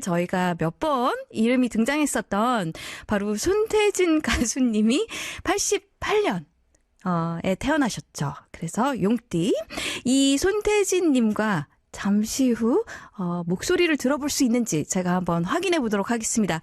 저희가 몇 번 이름이 등장했었던 바로 손태진 가수님이 88년 에 태어나셨죠. 그래서 용띠 이 손태진 님과 잠시 후 어, 목소리를 들어볼 수 있는지 제가 한번 확인해 보도록 하겠습니다.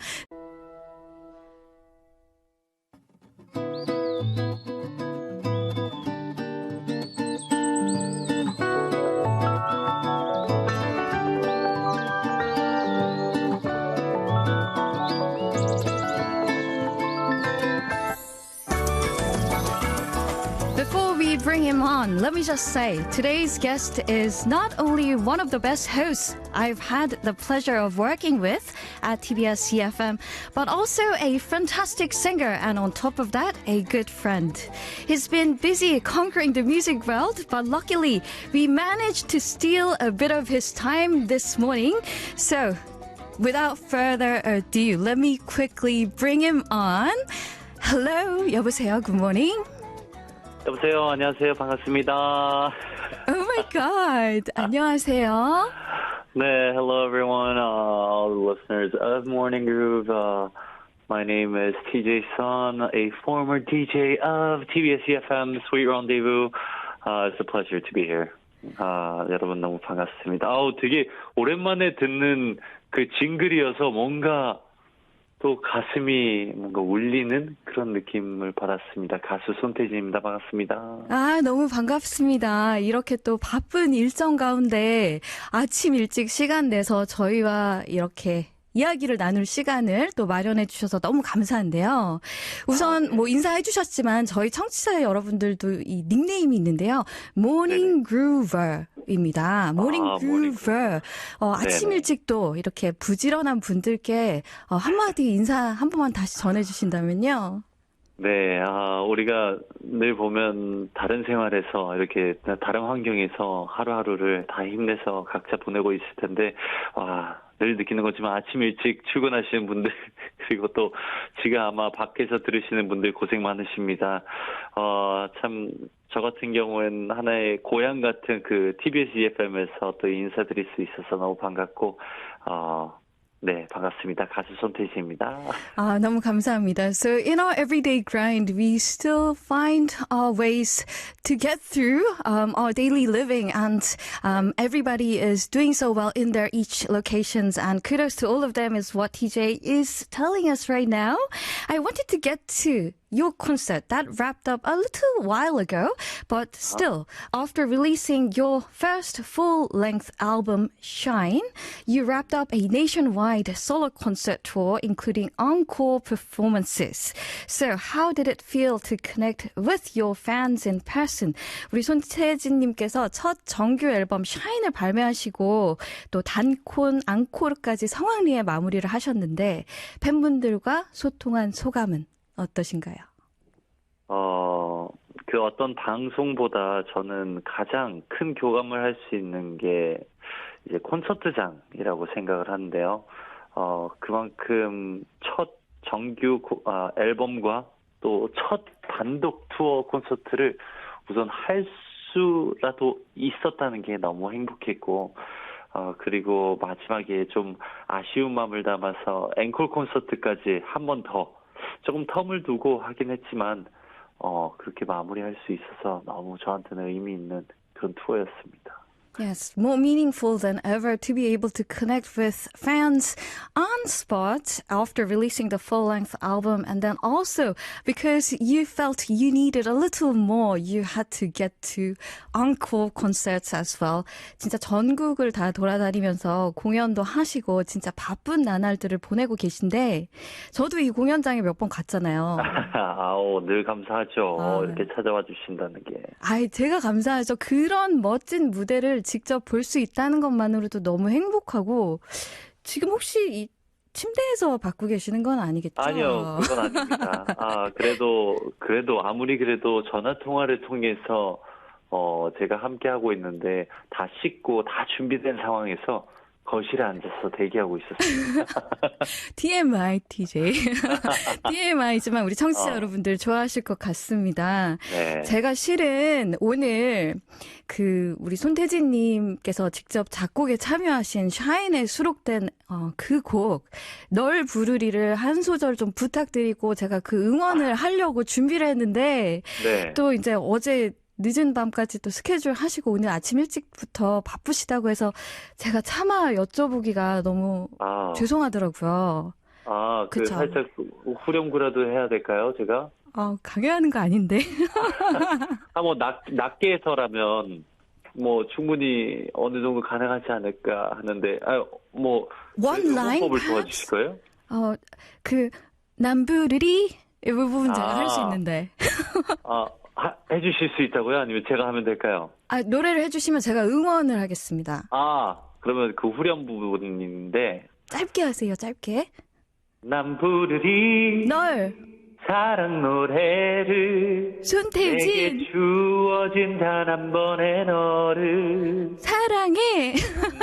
bring him on, let me just say today's guest is not only one of the best hosts I've had the pleasure of working with at TBS CFM, but also a fantastic singer and on top of that, a good friend. He's been busy conquering the music world, but luckily we managed to steal a bit of his time this morning. So, without further ado, let me quickly bring him on. Hello, 여보세요. Good morning. 여보세요. 안녕하세요. 반갑습니다. Oh my god. 안녕하세요. 네, hello everyone, uh, all the listeners of Morning Groove. Uh, my name is TJ Sun, a former DJ of TBS EFM Sweet Rendezvous. Uh, it's a pleasure to be here. 아, 여러분 너무 반갑습니다. 아우, 되게 오랜만에 듣는 그 징글이어서 뭔가 또 가슴이 뭔가 울리는 그런 느낌을 받았습니다. 가수 손태진입니다. 반갑습니다. 아, 너무 반갑습니다. 이렇게 또 바쁜 일정 가운데 아침 일찍 시간 내서 저희와 이렇게 이야기를 나눌 시간을 또 마련해 주셔서 너무 감사한데요. 우선 뭐 인사해 주셨지만 저희 청취자 여러분들도 이 닉네임이 있는데요. 모닝 그루버입니다. 모닝 아, 그루버. 어, 아침 네네. 일찍 또 이렇게 부지런한 분들께 어, 한마디 인사 한 번만 다시 전해 주신다면요. 네, 아, 우리가 늘 보면 다른 생활에서 이렇게 다른 환경에서 하루하루를 다 힘내서 각자 보내고 있을 텐데, 와, 늘 느끼는 거지만 아침 일찍 출근하시는 분들, 그리고 또 지금 아마 밖에서 들으시는 분들 고생 많으십니다. 어, 참, 저 같은 경우엔 하나의 고향 같은 그 TBS EFM에서 또 인사드릴 수 있어서 너무 반갑고, 어, 네, 반갑습니다. 가수 손태지입니다. 아, 너무 감사합니다. So in our everyday grind, we still find our ways to get through um, our daily living, and um, everybody is doing so well in their each locations. And kudos to all of them is what TJ is telling us right now. I wanted to get to your concert that wrapped up a little while ago, but still, after releasing your first full length album, Shine, you wrapped up a nationwide solo concert tour, including encore performances. So, how did it feel to connect with your fans in person? 우리 손태진님께서 첫 정규 앨범 Shine을 발매하시고 또 단콘, 앙코르까지 성황리에 마무리를 하셨는데 팬분들과 소통한 소감은 어떠신가요? 어, 그 어떤 방송보다 저는 가장 큰 교감을 할 수 있는 게 이제 콘서트장이라고 생각을 하는데요. 어, 그만큼 첫 정규 고- 아, 앨범과 또 첫 단독 투어 콘서트를 우선 할 수라도 있었다는 게 너무 행복했고, 어, 그리고 마지막에 좀 아쉬운 마음을 담아서 앵콜 콘서트까지 한 번 더 조금 텀을 두고 하긴 했지만, 어, 그렇게 마무리할 수 있어서 너무 저한테는 의미 있는 그런 투어였습니다. Yes, more meaningful than ever to be able to connect with fans on spot after releasing the full length album. And then also because you felt you needed a little more, you had to get to encore concerts as well. 진짜 전국을 다 돌아다니면서 공연도 하시고 진짜 바쁜 나날들을 보내고 계신데 저도 이 공연장에 몇 번 갔잖아요. 아우, 늘 감사하죠. 아. 이렇게 찾아와 주신다는 게. 아이, 제가 감사하죠. 그런 멋진 무대를 직접 볼 수 있다는 것만으로도 너무 행복하고, 지금 혹시 이 침대에서 받고 계시는 건 아니겠죠? 아니요, 그건 아닙니다. 아, 그래도, 그래도 아무리 그래도 전화 통화를 통해서, 어, 제가 함께 하고 있는데, 다 씻고 다 준비된 상황에서 거실에 앉아서 대기하고 있었습니다. TMI, TJ. TMI지만 우리 청취자 어. 여러분들 좋아하실 것 같습니다. 네. 제가 실은 오늘 그 우리 손태진 님께서 직접 작곡에 참여하신 샤인에 수록된 어, 그 곡 널 부르리를 한 소절 좀 부탁드리고 제가 그 응원을 하려고 준비를 했는데 네. 또 이제 어제 늦은 밤까지 또 스케줄 하시고 오늘 아침 일찍부터 바쁘시다고 해서 제가 차마 여쭤보기가 너무 아, 죄송하더라고요. 아, 그 그쵸. 살짝 후렴구라도 해야 될까요, 제가? 아, 강요하는 거 아닌데. 아, 뭐, 낮, 낮게 해서라면, 뭐, 충분히 어느 정도 가능하지 않을까 하는데, 아, 뭐, perhaps? 도와주실 거예요? 어, 그, 남부르리? 이 부분 제가 아. 할수 있는데. 아, 하- 해주실 수 있다고요? 아니면 제가 하면 될까요? 아, 노래를 해주시면 제가 응원을 하겠습니다. 아, 그러면 그 후렴 부분인데, 짧게 하세요, 짧게. 남 부르리 널, 사랑 노래를 손태진, 내게 주어진 단 한 번의 너를 사랑해.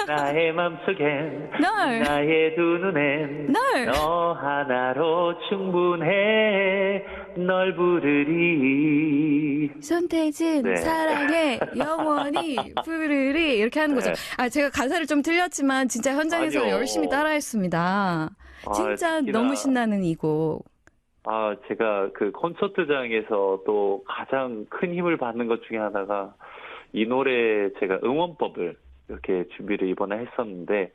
나의 맘속엔 널. 나의 두 눈엔 널. 너 하나로 충분해 널 부르리 손태진, 네. 사랑해, 영원히, 부르리. 이렇게 하는 거죠. 네. 아, 제가 가사를 좀 틀렸지만, 진짜 현장에서 아니요. 열심히 따라했습니다. 아, 진짜 특히나- 너무 신나는 이 곡. 아 제가 그 콘서트장에서 또 가장 큰 힘을 받는 것 중에 하나가 이 노래 제가 응원법을 이렇게 준비를 이번에 했었는데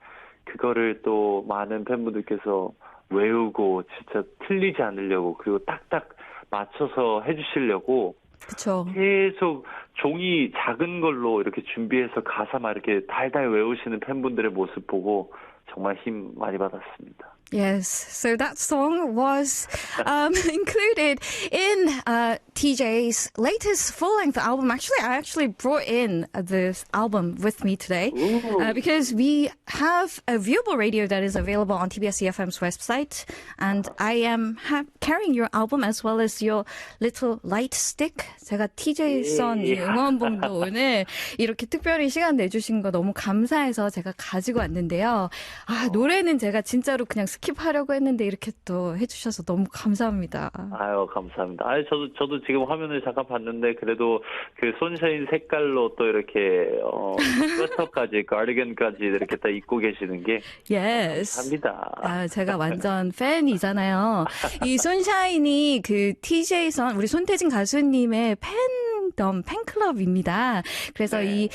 그거를 또 많은 팬분들께서 외우고 진짜 틀리지 않으려고 그리고 딱딱 맞춰서 해주시려고 그쵸. 계속 종이 작은 걸로 이렇게 준비해서 가사 막 이렇게 달달 외우시는 팬분들의 모습 보고 정말 힘 많이 받았습니다. Yes, so that song was um, included in uh, TJ's latest full-length album. Actually, I actually brought in uh, this album with me today uh, because we have a viewable radio that is available on TBS EFM's website, and I am ha- carrying your album as well as your little light stick. 제가 TJ 선 이 응원봉도 오늘 이렇게 특별히 시간 내주신 거 너무 감사해서 제가 가지고 왔는데요. 아 노래는 제가 진짜로 그냥 스킵하려고 했는데 이렇게 또 해주셔서 너무 감사합니다. 아유 감사합니다. 아 저도 저도 지금 화면을 잠깐 봤는데 그래도 그 손샤인 색깔로 또 이렇게 어 스웨터까지 가디건까지 이렇게 다 입고 계시는 게 Yes. 합니다. 아, 제가 완전 팬이잖아요. 이 손샤인이 그 TJ 선, 우리 손태진 가수님의 팬덤, 팬클럽입니다. 그래서 네. 이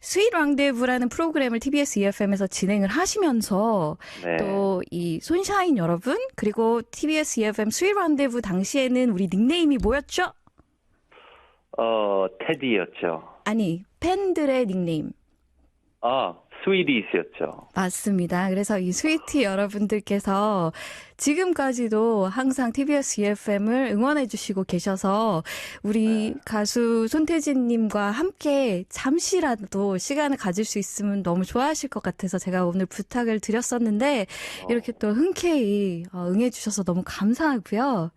스윗 랑데부라는 프로그램을 TBS EFM에서 진행을 하시면서 네. 또이 손샤인 여러분, 그리고 TBS EFM 스윗 랑데부 당시에는 우리 닉네임이 뭐였죠? 어 테디였죠. 아니, 팬들의 닉네임. 아 스위디스였죠. 맞습니다. 그래서 이 스위티 여러분들께서 지금까지도 항상 TBS EFM을 응원해 주시고 계셔서 우리 가수 손태진 님과 함께 잠시라도 시간을 가질 수 있으면 너무 좋아하실 것 같아서 제가 오늘 부탁을 드렸었는데 이렇게 또 흔쾌히 어, 응해 주셔서 너무 감사하고요.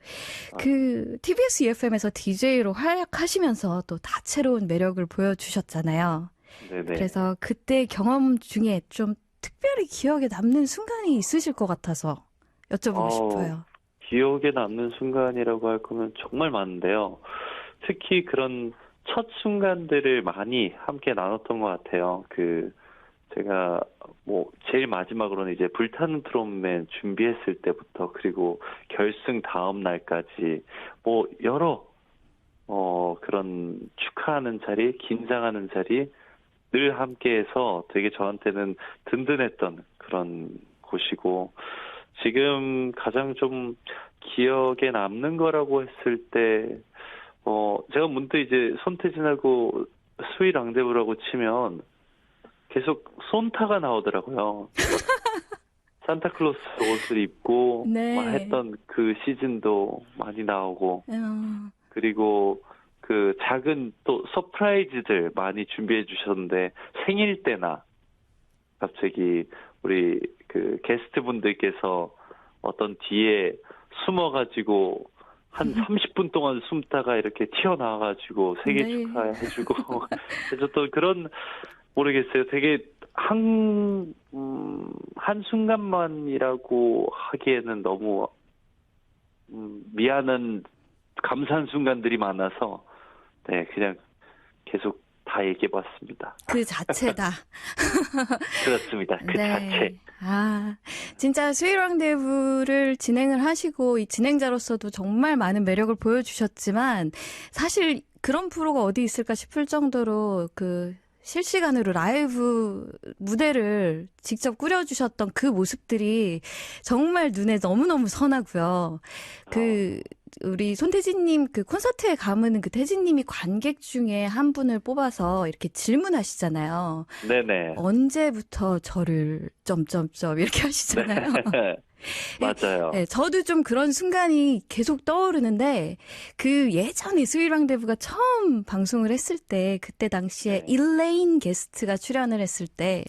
그 TBS EFM에서 DJ로 활약하시면서 또 다채로운 매력을 보여주셨잖아요. 네네. 그래서 그때 경험 중에 좀 특별히 기억에 남는 순간이 있으실 것 같아서 여쭤보고 어우, 싶어요. 기억에 남는 순간이라고 할 거면 정말 많은데요. 특히 그런 첫 순간들을 많이 함께 나눴던 것 같아요. 그 제가 뭐 제일 마지막으로는 이제 불타는 트롯맨 준비했을 때부터 그리고 결승 다음 날까지 뭐 여러 어 그런 축하하는 자리, 긴장하는 자리 늘 함께해서 되게 저한테는 든든했던 그런 곳이고 지금 가장 좀 기억에 남는 거라고 했을 때, 어, 제가 문득 이제 손태진하고 수위 랑데부라고 치면 계속 손타가 나오더라고요. 산타클로스 옷을 입고 네. 막 했던 그 시즌도 많이 나오고, 어, 그리고 그 작은 또 서프라이즈들 많이 준비해 주셨는데 생일 때나 갑자기 우리 그 게스트 분들께서 어떤 뒤에 숨어가지고 한 30분 동안 숨다가 이렇게 튀어나와가지고 생일 네. 축하해주고 해줬던 그런 모르겠어요. 되게 한, 음, 한 순간만이라고 하기에는 너무, 음, 미안한, 감사한 순간들이 많아서, 네, 그냥 계속 다 얘기해 봤습니다. 그 자체다. 그렇습니다. 그 자체. 아, 진짜 스위랑 대부를 진행을 하시고 이 진행자로서도 정말 많은 매력을 보여주셨지만 사실 그런 프로가 어디 있을까 싶을 정도로 그 실시간으로 라이브 무대를 직접 꾸려주셨던 그 모습들이 정말 눈에 너무너무 선하고요. 그, 우리 손태진님 그 콘서트에 가면은 그 태진님이 관객 중에 한 분을 뽑아서 이렇게 질문하시잖아요. 네네. 언제부터 저를 점점점 이렇게 하시잖아요. 네. 맞아요. 네, 저도 좀 그런 순간이 계속 떠오르는데 그 예전에 스위랑 대부가 처음 방송을 했을 때 그때 당시에 네. 일레인 게스트가 출연을 했을 때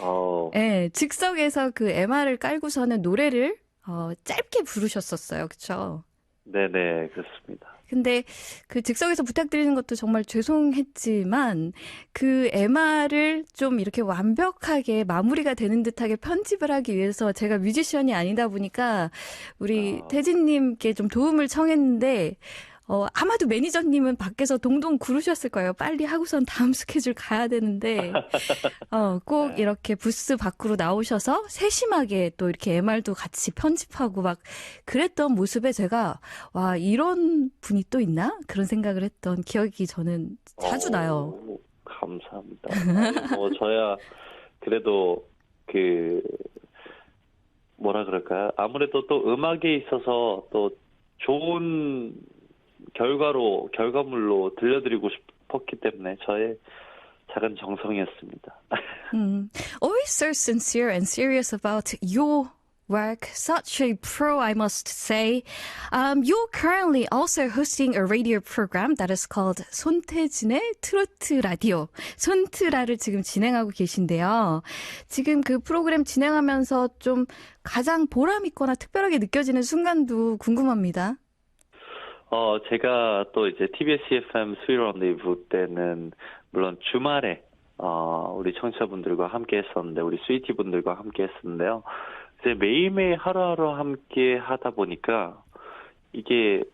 어, 예, 즉석에서 그 MR을 깔고서는 노래를 어, 짧게 부르셨었어요. 그쵸? 네네, 그렇습니다. 근데 그 즉석에서 부탁드리는 것도 정말 죄송했지만 그 MR을 좀 이렇게 완벽하게 마무리가 되는 듯하게 편집을 하기 위해서 제가 뮤지션이 아니다 보니까 우리 아. 태진님께 좀 도움을 청했는데 어, 아마도 매니저님은 밖에서 동동 구르셨을 거예요. 빨리 하고선 다음 스케줄 가야 되는데, 어, 꼭 네. 이렇게 부스 밖으로 나오셔서 세심하게 또 이렇게 MR도 같이 편집하고 막 그랬던 모습에 제가, 와, 이런 분이 또 있나? 그런 생각을 했던 기억이 저는 자주 나요. 어, 감사합니다. 아니, 뭐 저야 그래도 그 뭐라 그럴까요? 아무래도 또 음악에 있어서 또 좋은 결과로 결과물로 들려드리고 싶었기 때문에 저의 작은 정성이었습니다. Mm. Always so sincere and serious about your work. Such a pro, I must say. Um, you're currently also hosting a radio program that is called 손태진의 트로트 라디오. 손트라를 지금 진행하고 계신데요. 지금 그 프로그램 진행하면서 좀 가장 보람 있거나 특별하게 느껴지는 순간도 궁금합니다. 어 제가 또 이제 TBS EFM 수요일 런데이브 때는 물론 주말에 어 우리 청취자분들과 함께 했었는데 우리 스위티 분들과 함께 했었는데요. 이제 매일매일 하루하루 함께 하다 보니까 이게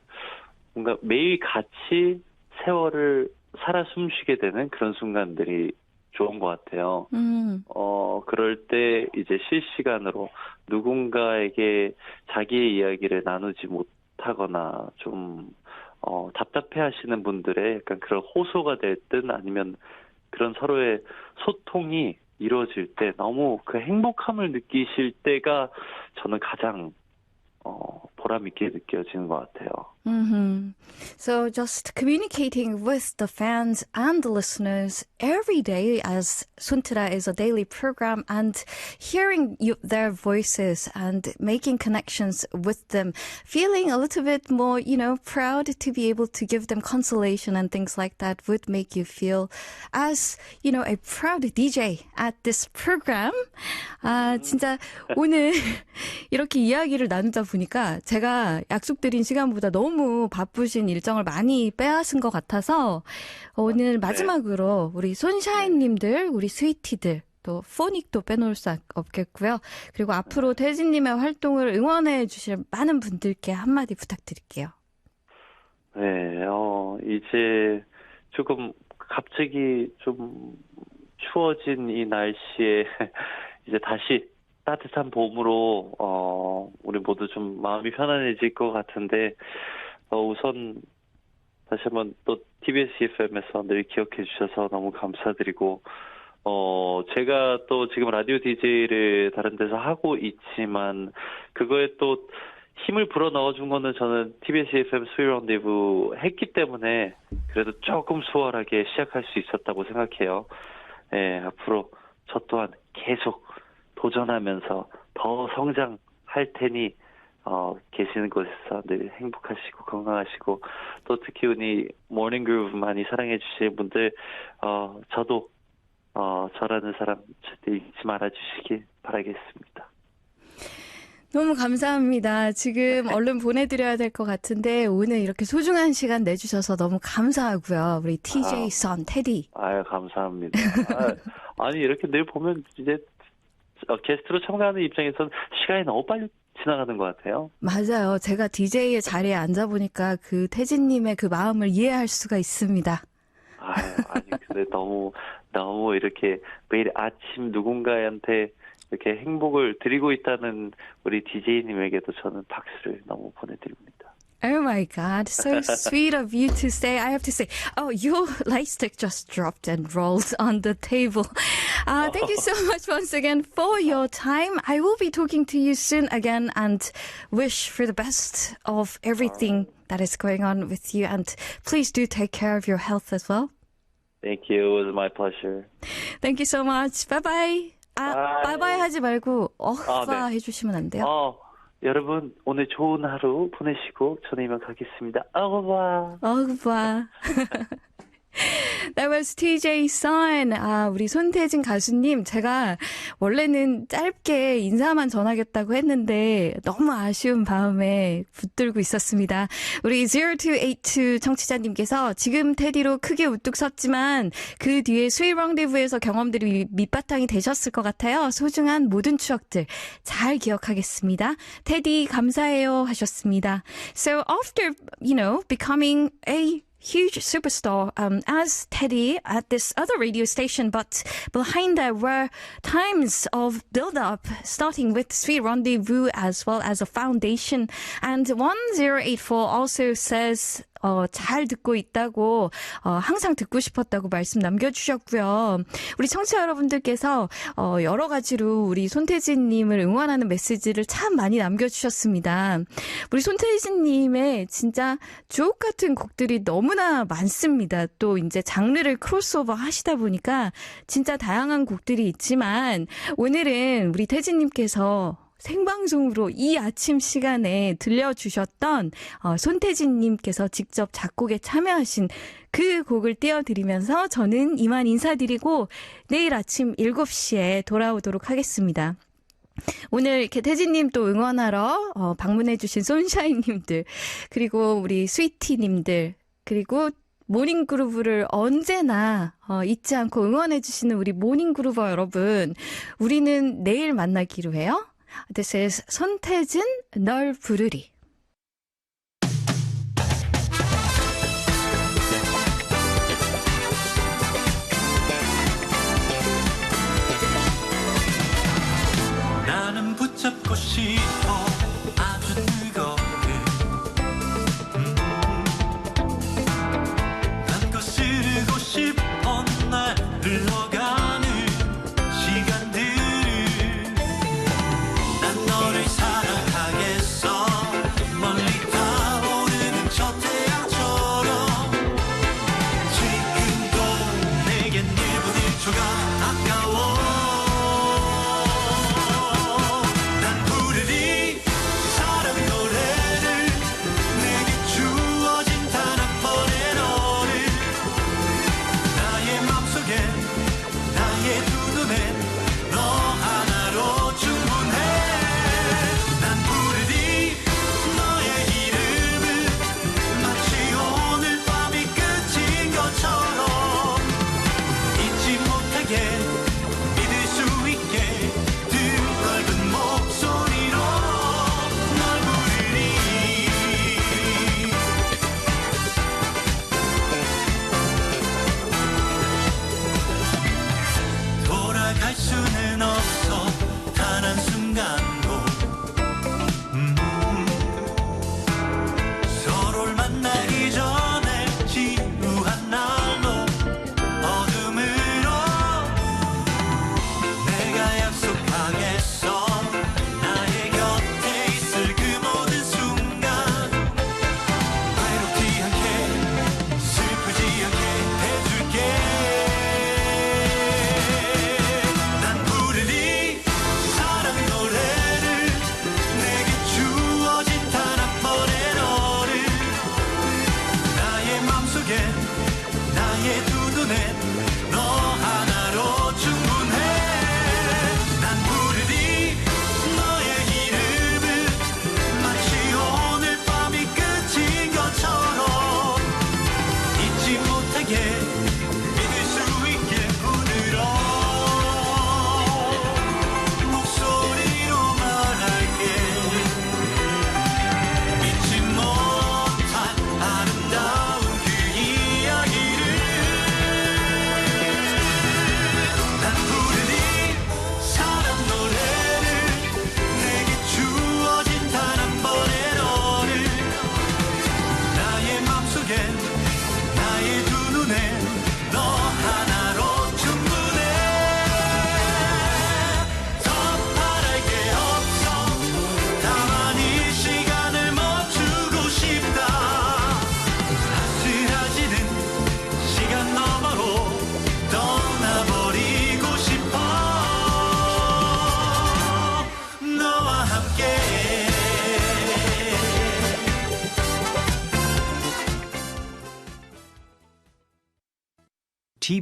뭔가 매일 같이 세월을 살아 숨쉬게 되는 그런 순간들이 좋은 것 같아요. 음, 어, 그럴 때 이제 실시간으로 누군가에게 자기의 이야기를 나누지 못 하거나 좀, 어, 답답해 하시는 분들의 약간 그런 호소가 될듯 아니면 그런 서로의 소통이 이루어질 때 너무 그 행복함을 느끼실 때가 저는 가장, 어, 보람있게 느껴지는 것 같아요. hmm So just communicating with the fans and the listeners every day as Suntra is a daily program and hearing you, their voices and making connections with them, feeling a little bit more, you know, proud to be able to give them consolation and things like that would make you feel as, you know, a proud DJ at this program. 아, 진짜 오늘 이렇게 이야기를 나누다 보니까 제가 약속드린 시간보다 너무 바쁘신 일정을 많이 빼앗은 것 같아서 오늘 마지막으로 우리 손샤인님들, 우리 스위티들, 또 포닉도 빼놓을 수 없겠고요. 그리고 앞으로 태진님의 활동을 응원해 주실 많은 분들께 한마디 부탁드릴게요. 네, 어, 이제 조금 갑자기 좀 추워진 이 날씨에 이제 다시 따뜻한 봄으로, 어, 우리 모두 좀 마음이 편안해질 것 같은데, 어, 우선 다시 한번 또 TBS EFM에서 늘 기억해 주셔서 너무 감사드리고, 어, 제가 또 지금 라디오 DJ를 다른 데서 하고 있지만, 그거에 또 힘을 불어 넣어준 거는 저는 TBS EFM 수요일 런데부 했기 때문에 그래도 조금 수월하게 시작할 수 있었다고 생각해요. 예, 앞으로 저 또한 계속 도전하면서 더 성장할 테니, 어, 계시는 곳에서 늘 행복하시고 건강하시고, 또 특히 우리 모닝 그루브 많이 사랑해 주시는 분들, 어, 저도, 어, 저라는 사람 절대 잊지 말아 주시길 바라겠습니다. 너무 감사합니다. 지금 얼른 보내드려야 될 것 같은데 오늘 이렇게 소중한 시간 내주셔서 너무 감사하고요. 우리 TJ 아. 선 테디. 아유, 감사합니다. 아, 니 이렇게 늘 보면 이제 어, 게스트로 참가하는 입장에서는 시간이 너무 빨리 지나가는 것 같아요. 맞아요. 제가 DJ의 자리에 앉아보니까 그 태진님의 그 마음을 이해할 수가 있습니다. 아유, 아니, 근데 너무, 너무 이렇게 매일 아침 누군가한테 이렇게 행복을 드리고 있다는 우리 DJ님에게도 저는 박수를 너무 보내드립니다. Oh my God, so sweet of you to say. I have to say, oh, your light stick just dropped and rolled on the table. Uh, thank you so much once again for your time. I will be talking to you soon again and wish for the best of everything that is going on with you. And please do take care of your health as well. Thank you. It was my pleasure. Thank you so much. Bye bye. 아, Bye. 바이바이 하지 말고 어가 아, 네. 해주시면 안 돼요? 어, 여러분, 오늘 좋은 하루 보내시고 저는 이만 가겠습니다. 아우바. 어그봐. That was TJ Sun. 아, 우리 손태진 가수님. 제가 원래는 짧게 인사만 전하겠다고 했는데 너무 아쉬운 마음에 붙들고 있었습니다. 우리 0282 청취자님께서 지금 테디로 크게 우뚝 섰지만 그 뒤에 스윗 랑데부에서 경험들이 밑바탕이 되셨을 것 같아요. 소중한 모든 추억들 잘 기억하겠습니다. 테디 감사해요 하셨습니다. So after, you know, becoming a huge superstar um, as Teddy at this other radio station, but behind there were times of build up, starting with Sweet Rendezvous as well as a foundation. And 1084 also says, 어, 잘 듣고 있다고, 어, 항상 듣고 싶었다고 말씀 남겨주셨고요. 우리 청취자 여러분들께서, 어, 여러 가지로 우리 손태진님을 응원하는 메시지를 참 많이 남겨주셨습니다. 우리 손태진님의 진짜 주옥 같은 곡들이 너무나 많습니다. 또 이제 장르를 크로스오버 하시다 보니까 진짜 다양한 곡들이 있지만 오늘은 우리 태진님께서 생방송으로 이 아침 시간에 들려주셨던 어, 손태진님께서 직접 작곡에 참여하신 그 곡을 띄워드리면서 저는 이만 인사드리고 내일 아침 7시에 돌아오도록 하겠습니다. 오늘 이렇게 태진님 또 응원하러 어, 방문해주신 손샤인님들 그리고 우리 스위티님들 그리고 모닝그루브를 언제나 어, 잊지 않고 응원해주시는 우리 모닝그루버 여러분 우리는 내일 만나기로 해요. This is 손태진 널 부르리. 나는 붙잡고 싶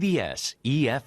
CBS EFM.